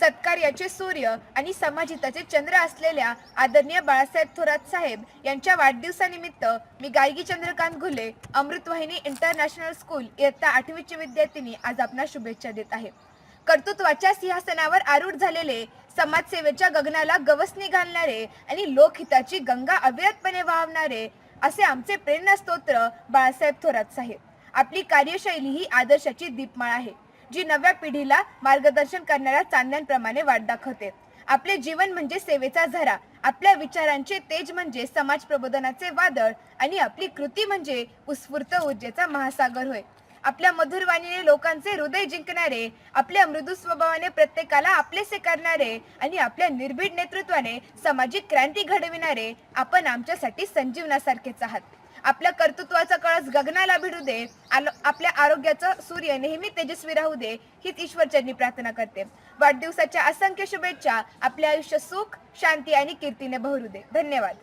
सत्कार्याचे सूर्य आणि समाजिताचे चंद्र असलेल्या आदरणीय बाळासाहेब थोरात साहेब यांच्या वाढदिवसानिमित्त मी गायकी चंद्रकांत घुले अमृतवाहिनी इंटरनॅशनल स्कूल इयत्ता आठवीची विद्यार्थिनी आज आपणास शुभेच्छा देत आहे. कर्तृत्वाच्या सिंहासनावर आरूढ झालेले समाजसेवेच्या गगनाला गवसणी घालणारे आणि लोकहिताची गंगा अविरतपणे वाहवणारे असे आमचे प्रेरणास्तोत्र बाळासाहेब थोरात साहेब. आपली कार्यशैली ही आदर्शाची दीपमाळ आहे. जी नव्या पिढीला मार्गदर्शन करणाऱ्या चांदण्यांप्रमाणे वाट दाखवते. आपले जीवन म्हणजे सेवेचा झरा. आपल्या विचारांचे तेज म्हणजे समाज प्रबोधनाचे वादळ आणि आपली कृती म्हणजे उत्स्फूर्त ऊर्जेचा महासागर होय. आपल्या मधुरवाणीने लोकांचे हृदय जिंकणारे आपल्या मृदू स्वभावाने प्रत्येकाला आपलेसे करणारे आणि आपल्या निर्भीड नेतृत्वाने सामाजिक क्रांती घडविणारे आपण आमच्यासाठी संजीवनासारखेच आहात. आपल्या कर्तृत्वाचा कळस गगनाला भिडू दे आपल्या आरोग्याचा सूर्य नेहमी तेजस्वी राहू दे हीच ईश्वरचरणी प्रार्थना करते. वाढदिवसाच्या असंख्य शुभेच्छा आपले आयुष्य सुख शांती आणि कीर्तीने बहरू दे. धन्यवाद.